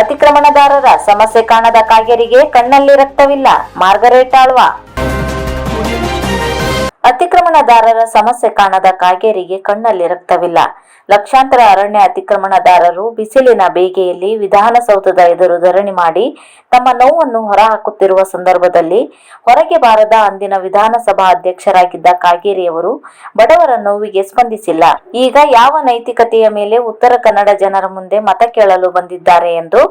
ಅತಿಕ್ರಮಣದಾರರ ಸಮಸ್ಯೆ ಕಾಣದ ಕಾಗೇರಿಗೆ ಕಣ್ಣಲ್ಲಿ ರಕ್ತವಿಲ್ಲ. ಮಾರ್ಗರೇಟ್ ಆಳ್ವ. ಅತಿಕ್ರಮಣದಾರರ ಸಮಸ್ಯೆ ಕಾಣದ ಕಾಗೇರಿಗೆ ಕಣ್ಣಲ್ಲಿ ರಕ್ತವಿಲ್ಲ. ಲಕ್ಷಾಂತರ ಅರಣ್ಯ ಅತಿಕ್ರಮಣದಾರರು ಬಿಸಿಲಿನ ಬೇಗೆಯಲ್ಲಿ ವಿಧಾನಸೌಧದ ಎದುರು ಧರಣಿ ಮಾಡಿ ತಮ್ಮ ನೋವನ್ನು ಹೊರಹಾಕುತ್ತಿರುವ ಸಂದರ್ಭದಲ್ಲಿ ಹೊರಗೆ ಬಾರದ ಅಂದಿನ ವಿಧಾನಸಭಾ ಅಧ್ಯಕ್ಷರಾಗಿದ್ದ ಕಾಗೇರಿಯವರು ಬಡವರ ನೋವಿಗೆ ಸ್ಪಂದಿಸಿಲ್ಲ. ಈಗ ಯಾವ ನೈತಿಕತೆಯ ಮೇಲೆ ಉತ್ತರ ಕನ್ನಡ ಜನರ ಮುಂದೆ ಮತ ಕೇಳಲು ಬಂದಿದ್ದಾರೆ ಎಂದು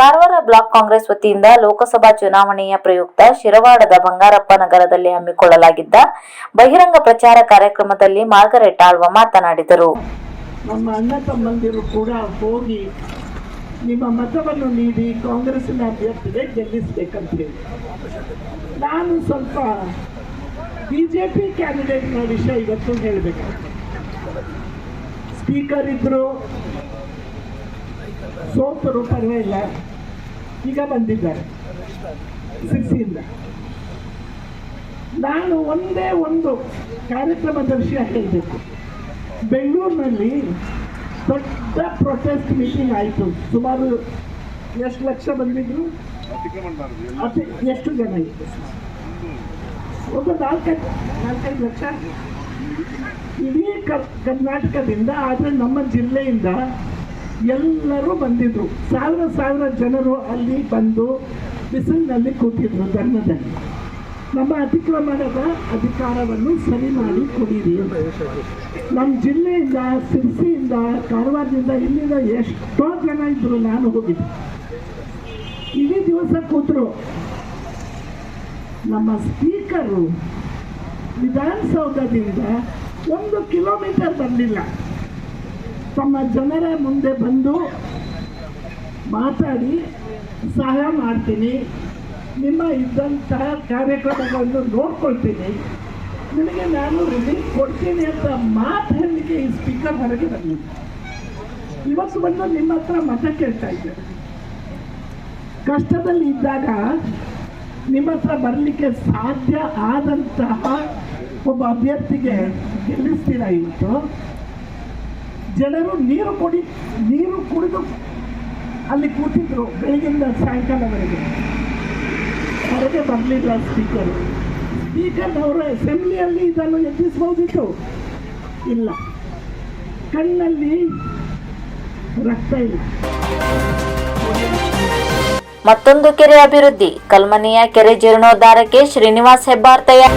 ಕಾರವಾರ ಬ್ಲಾಕ್ ಕಾಂಗ್ರೆಸ್ ವತಿಯಿಂದ ಲೋಕಸಭಾ ಚುನಾವಣೆಯ ಪ್ರಯುಕ್ತ ಶಿರವಾಡದ ಬಂಗಾರಪ್ಪ ನಗರದಲ್ಲಿ ಹಮ್ಮಿಕೊಳ್ಳಲಾಗಿದ್ದ ಬಹಿರಂಗ ಪ್ರಚಾರ ಕಾರ್ಯಕ್ರಮದಲ್ಲಿ ಮಾರ್ಗರೇಟ್ ಆಳ್ವ ಮಾತನಾಡಿದರು. ನಮ್ಮ ಅಣ್ಣ ತಮ್ಮಂದಿರು ಕೂಡ ಹೋಗಿ ನಿಮ್ಮ ಮತವನ್ನು ನೀಡಿ ಕಾಂಗ್ರೆಸ್ಸಿನ ಅಭ್ಯರ್ಥಿಗೆ ಗೆಲ್ಲಿಸ್ಬೇಕಂತ. ಹೇಳಿ ನಾನು ಸ್ವಲ್ಪ ಬಿ ಜೆ ಪಿ ಕ್ಯಾಂಡಿಡೇಟ್ನ ವಿಷಯ ಇವತ್ತು ಹೇಳಬೇಕು. ಸ್ಪೀಕರ್ ಇದ್ರು ಸೋತರು ಪರವಾಗಿಲ್ಲ. ಈಗ ಬಂದಿದ್ದಾರೆ. ಸಿಕ್ಸಿಯಿಂದ ನಾನು ಒಂದೇ ಒಂದು ಕಾರ್ಯಕ್ರಮದ ವಿಷಯ ಹೇಳಬೇಕು. ಬೆಂಗಳೂರಿನಲ್ಲಿ ದೊಡ್ಡ ಪ್ರೊಟೆಸ್ಟ್ ಮೀಟಿಂಗ್ ಆಯಿತು. ಸುಮಾರು ಎಷ್ಟು ಲಕ್ಷ ಬಂದಿದ್ರು? ಎಷ್ಟು ಜನ ಇತ್ತು ಒಂದು ನಾಲ್ಕೈದು ನಾಲ್ಕೈದು ಲಕ್ಷ? ಇಡೀ ಕರ್ನಾಟಕದಿಂದ, ಆದರೆ ನಮ್ಮ ಜಿಲ್ಲೆಯಿಂದ ಎಲ್ಲರೂ ಬಂದಿದ್ರು. ಸಾವಿರ ಸಾವಿರ ಜನರು ಅಲ್ಲಿ ಬಂದು ಬಿಸಿಲಿನಲ್ಲಿ ಕೂತಿದ್ರು ಧರ್ಮದಲ್ಲಿ. ನಮ್ಮ ಅತಿಕ್ರಮಣದ ಅಧಿಕಾರವನ್ನು ಸರಿ ಮಾಡಿ ಕೊಡಿರಿ. ನಮ್ಮ ಜಿಲ್ಲೆಯಿಂದ, ಸಿರ್ಸಿಯಿಂದ, ಕಾರವಾರದಿಂದ ಇಲ್ಲಿಂದ ಎಷ್ಟೋ ಜನ ಇದ್ರು, ನಾನು ಹೋಗಿದ್ದೆ. ಇಡೀ ದಿವಸ ಕೂತರು. ನಮ್ಮ ಸ್ಪೀಕರು ವಿಧಾನಸೌಧದಿಂದ ಒಂದು ಕಿಲೋಮೀಟರ್ ಬಂದಿಲ್ಲ. ತಮ್ಮ ಜನರ ಮುಂದೆ ಬಂದು ಮಾತಾಡಿ ಸಹಾಯ ಮಾಡ್ತೀನಿ. ನಿಮ್ಮ ಇದ್ದಂತಹ ಕಾರ್ಯಕ್ರಮಗಳನ್ನು ನೋಡ್ಕೊಳ್ತೀನಿ. ನಿಮಗೆ ನಾನು ರಿಲೀಫ್ ಕೊಡ್ತೀನಿ ಅಂತ ಮಾತು ಹೇಳಲಿಕ್ಕೆ ಈ ಸ್ಪೀಕರ್ ಹೊರಗೆ ಬಂದಿದ್ದೆ ಇವತ್ತು ಬಂದು ನಿಮ್ಮ ಹತ್ರ ಮತ ಕೇಳ್ತಾ ಇದ್ದೇನೆ ಕಷ್ಟದಲ್ಲಿ ಇದ್ದಾಗ ನಿಮ್ಮ ಹತ್ರ ಬರಲಿಕ್ಕೆ ಸಾಧ್ಯ ಆದಂತಹ ಒಬ್ಬ ಅಭ್ಯರ್ಥಿಗೆ ಗೆಲ್ಲಿಸ್ತೀರಾ ಇವತ್ತು? ಜನರು ನೀರು ಕುಡಿ, ನೀರು ಕುಡಿದು ಅಲ್ಲಿ ಕೂತಿದ್ರು ಬೆಳಗಿಂದ ಸಾಯಂಕಾಲವರೆಗೆ. ಹೊರಗೆ ಬರಲಿಲ್ಲ ಸ್ಪೀಕರ್ ಸ್ಪೀಕರ್ ಅವರು ಅಸೆಂಬ್ಲಿಯಲ್ಲಿ ಇದನ್ನು ಎತ್ತಿಸಬಹುದಿತ್ತು ಇಲ್ಲ. ಕಣ್ಣಲ್ಲಿ ರಕ್ತ ಇಲ್ಲ. ಮತ್ತೊಂದು ಕೆರೆ ಅಭಿವೃದ್ಧಿ. ಕಲ್ಮನಿಯ ಕೆರೆ ಜೀರ್ಣೋದ್ಧಾರಕ್ಕೆ ಶ್ರೀನಿವಾಸ್ ಹೆಬ್ಬಾರ್ ತಯಾರ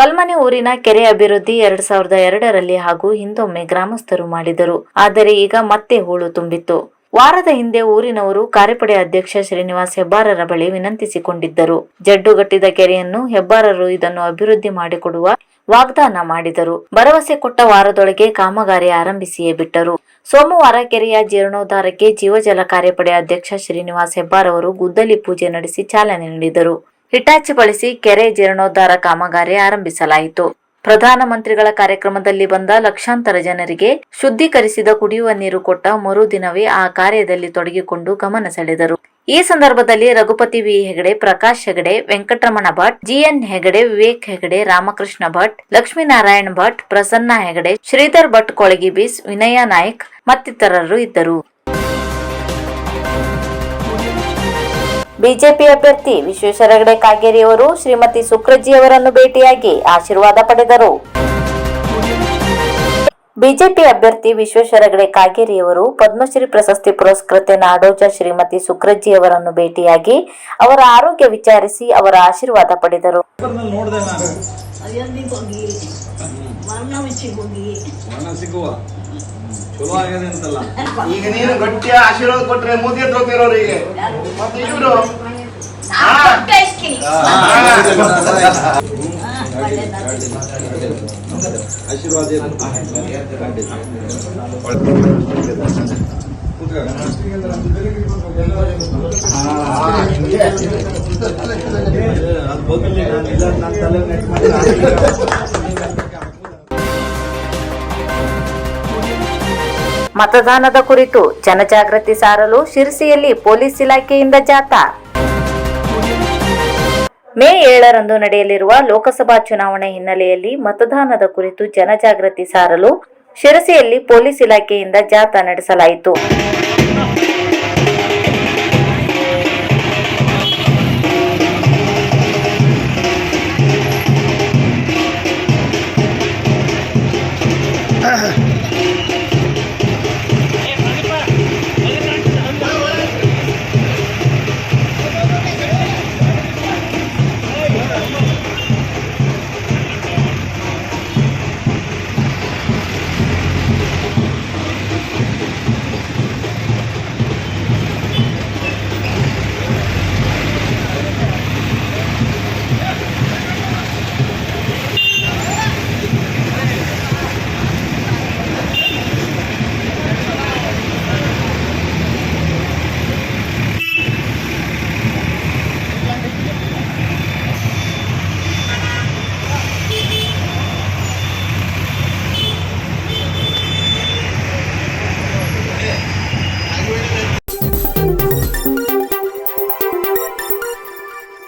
ಕಲ್ಮನೆ ಊರಿನ ಕೆರೆ ಅಭಿವೃದ್ಧಿ ಎರಡ್ ಸಾವಿರದ ಎರಡರಲ್ಲಿ ಹಾಗೂ ಹಿಂದೊಮ್ಮೆ ಗ್ರಾಮಸ್ಥರು ಮಾಡಿದರು. ಆದರೆ ಈಗ ಮತ್ತೆ ಹೂಳು ತುಂಬಿತ್ತು. ವಾರದ ಹಿಂದೆ ಊರಿನವರು ಕಾರ್ಯಪಡೆ ಅಧ್ಯಕ್ಷ ಶ್ರೀನಿವಾಸ್ ಹೆಬ್ಬಾರರ ಬಳಿ ವಿನಂತಿಸಿಕೊಂಡಿದ್ದರು. ಜಡ್ಡುಗಟ್ಟಿದ ಕೆರೆಯನ್ನು ಹೆಬ್ಬಾರರು ಇದನ್ನು ಅಭಿವೃದ್ಧಿ ಮಾಡಿಕೊಡುವ ವಾಗ್ದಾನ ಮಾಡಿದರು. ಭರವಸೆ ಕೊಟ್ಟ ವಾರದೊಳಗೆ ಕಾಮಗಾರಿ ಆರಂಭಿಸಿಯೇ ಬಿಟ್ಟರು. ಸೋಮವಾರ ಕೆರೆಯ ಜೀರ್ಣೋದ್ಧಾರಕ್ಕೆ ಜೀವಜಲ ಕಾರ್ಯಪಡೆ ಅಧ್ಯಕ್ಷ ಶ್ರೀನಿವಾಸ್ ಹೆಬ್ಬಾರವರು ಗುದ್ದಲಿ ಪೂಜೆ ನಡೆಸಿ ಚಾಲನೆ ನೀಡಿದರು. ಹಿಟಾಚಿ ಬಳಸಿ ಕೆರೆ ಜೀರ್ಣೋದ್ಧಾರ ಕಾಮಗಾರಿ ಆರಂಭಿಸಲಾಯಿತು. ಪ್ರಧಾನಮಂತ್ರಿಗಳ ಕಾರ್ಯಕ್ರಮದಲ್ಲಿ ಬಂದ ಲಕ್ಷಾಂತರ ಜನರಿಗೆ ಶುದ್ಧೀಕರಿಸಿದ ಕುಡಿಯುವ ನೀರು ಕೊಟ್ಟ ಮರುದಿನವೇ ಆ ಕಾರ್ಯದಲ್ಲಿ ತೊಡಗಿಕೊಂಡು ಗಮನ ಸೆಳೆದರು. ಈ ಸಂದರ್ಭದಲ್ಲಿ Raghupati V. Hegde, Prakash Hegde, Venkataramana Bhat, G N Hegde, Vivek Hegde, Ramakrishna Bhat, Lakshminarayana Bhat, Prasanna Hegde, Shridhar Bhat ಕೊಳಗಿಬೀಸ್ Vinaya Naik ಮತ್ತಿತರರು ಇದ್ದರು. ಬಿಜೆಪಿ ಅಭ್ಯರ್ಥಿ ವಿಶ್ವೇಶ್ವರ ಹೆಗಡೆ ಕಾಗೇರಿಯವರು ಶ್ರೀಮತಿ ಸುಕ್ರಜ್ಜಿ ಅವರನ್ನು ಭೇಟಿಯಾಗಿ ಆಶೀರ್ವಾದ ಪಡೆದರು. ಬಿಜೆಪಿ ಅಭ್ಯರ್ಥಿ ವಿಶ್ವೇಶ್ವರ ಹೆಗಡೆ ಕಾಗೇರಿಯವರು ಪದ್ಮಶ್ರೀ ಪ್ರಶಸ್ತಿ ಪುರಸ್ಕೃತ ನಾಡೋಜ ಶ್ರೀಮತಿ ಸುಕ್ರಜ್ಜಿ ಅವರನ್ನು ಭೇಟಿಯಾಗಿ ಅವರ ಆರೋಗ್ಯ ವಿಚಾರಿಸಿ ಅವರ ಆಶೀರ್ವಾದ ಪಡೆದರು. ಅಯೋಧ್ಯೆಗೆ ಹೋಗಿ ವಾರಣಾಸಿಗೆ ಹೋಗಿ ಮನ ಸಿಗುವ ಚಲೋ ಆಗ್ಯದ ಅಂತಲ್ಲ ಈಗ ನೀನು ಗಟ್ಟಿಯ ಆಶೀರ್ವಾದ ಕೊಟ್ರೆ ಮೋದಿ ಹತ್ರ ಮತ್ತೆ ಇವರು ಕೊಟ್ಟೆ ಇಸ್ತೀನಿ. ಆಶೀರ್ವಾದ ಮತದಾನದ ಕುರಿತು ಜನಜಾಗೃತಿ ಸಾರಲು ಶಿರಸಿಯಲ್ಲಿ ಪೊಲೀಸ್ ಇಲಾಖೆಯಿಂದ ಜಾಥಾ. ಮೇ ಏಳರಂದು ನಡೆಯಲಿರುವ ಲೋಕಸಭಾ ಚುನಾವಣೆ ಹಿನ್ನೆಲೆಯಲ್ಲಿ ಮತದಾನದ ಕುರಿತು ಜನಜಾಗೃತಿ ಸಾರಲು ಶಿರಸಿಯಲ್ಲಿ ಪೊಲೀಸ್ ಇಲಾಖೆಯಿಂದ ಜಾಥಾ ನಡೆಸಲಾಯಿತು.